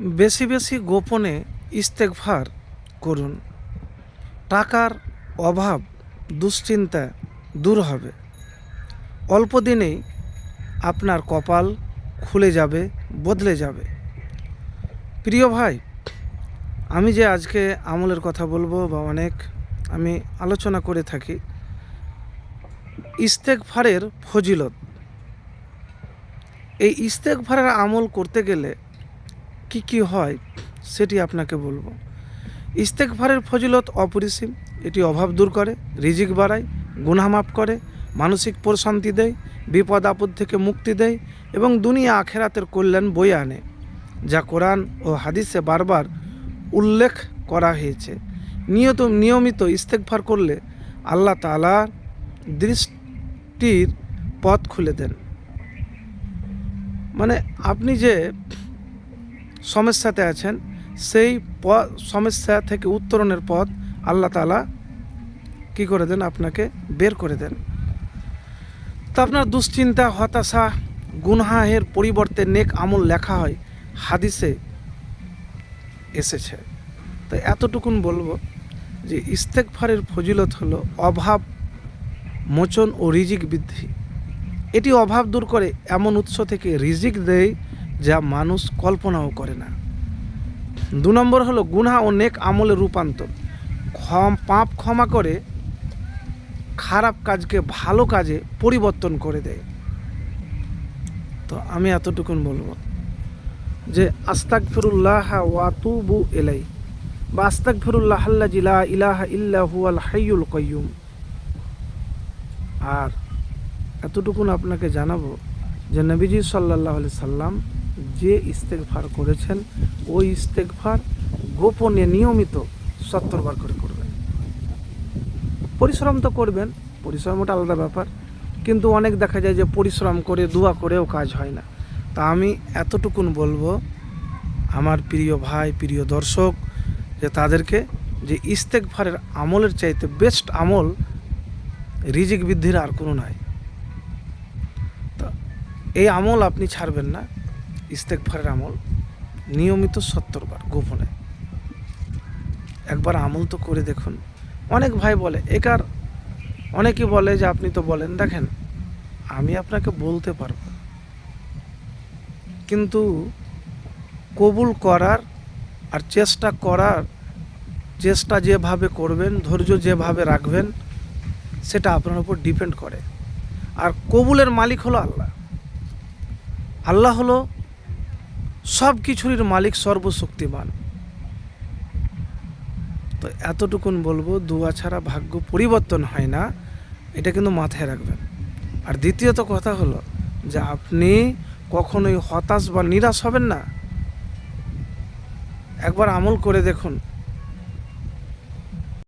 বেশি বেশি গোপনে ইস্তেকভার করুন। টাকার অভাব, দুশ্চিন্তা দূর হবে। অল্প দিনেই আপনার কপাল খুলে যাবে, বদলে যাবে। প্রিয় ভাই, আমি যে আজকে আমলের কথা বলব বা অনেক আমি আলোচনা করে থাকি ইস্তেকভারের ফজিলত। এই ইস্তেকভারের আমল করতে গেলে কি কি হয় সেটি আপনাকে বলব। ইস্তেকভারের ফজিলত অপরিসীম, এটি অভাব দূর করে, রিজিক বাড়ায়, গুনাহ মাফ করে, মানসিক প্রশান্তি দেয়, বিপদ আপদ থেকে মুক্তি দেয় এবং দুনিয়া আখেরাতের কল্যাণ বয়ে আনে, যা কোরআন ও হাদিসে বারবার উল্লেখ করা হয়েছে। নিয়ত, নিয়মিত ইস্তেকভার করলে আল্লাহ তালা দৃষ্টির পথ খুলে দেন। মানে আপনি যে সমস্যাতে আছেন, সেই সমস্যা থেকে উত্তরণের পথ আল্লাহ তালা কী করে দেন? আপনাকে বের করে দেন। তা আপনার দুশ্চিন্তা, হতাশা, গুনহাহের পরিবর্তে নেক আমল লেখা হয়, হাদিসে এসেছে। তো এতটুকুন বলব যে ইস্তেকফারের ফজিলত হলো অভাব, মোচন ও রিজিক বৃদ্ধি। এটি অভাব দূর করে, এমন উৎস থেকে রিজিক দেয় যা মানুষ কল্পনাও করে না। দু নম্বর হলো গুনহা ও নেক আমলের রূপান্তর। ক্ষম, পাপ ক্ষমা করে খারাপ কাজকে ভালো কাজে পরিবর্তন করে দেয়। তো আমি এতটুকুন বলব যে আস্তাক ফিরুল্লাহ ওয়াতুবু এলাই বা আস্তাক ফিরুল্লাহ জিলা ইলাহা ইল্লাহু আল হাইয়ুল কয়ুম আর এতটুকুন আপনাকে জানাব যে, নবীজি সাল্লাহ সাল্লাম যে ইস্তেকফার করেছেন, ওই ইস্তেকফার গোপনে নিয়মিত সত্তর বার করে করবেন। পরিশ্রম তো করবেন, পরিশ্রম ওটা আলাদা ব্যাপার, কিন্তু অনেক দেখা যায় যে পরিশ্রম করে, দোয়া করেও কাজ হয় না। তা আমি এতটুকুন বলব, আমার প্রিয় ভাই, প্রিয় দর্শক, যে তাদেরকে যে ইস্তেকফারের আমলের চাইতে বেস্ট আমল রিজিক বৃদ্ধির আর কোনো নাই। তা এই আমল আপনি ছাড়বেন না। ইস্তেকফারের আমল নিয়মিত সত্তর বার গোপনে। একবার আমল তো করে দেখুন। অনেক ভাই বলে একার অনেকে বলে যে, আপনি তো বলেন, দেখেন, আমি আপনাকে বলতে পারব। কিন্তু কবুল করার আর চেষ্টা করার, চেষ্টা যেভাবে করবেন, ধৈর্য যেভাবে রাখবেন, সেটা আপনার উপর ডিপেন্ড করে। আর কবুলের মালিক হলো আল্লাহ। আল্লাহ হলো সব কিছুরই মালিক সর্বশক্তিমান। তো এতটুকুন বলব, দোয়া ছাড়া ভাগ্য পরিবর্তন হয় না, এটা কিন্তু মাথায় রাখবেন। আর দ্বিতীয়ত কথা হলো যে আপনি কখনোই হতাশ বা নিরাশ হবেন না। একবার আমল করে দেখুন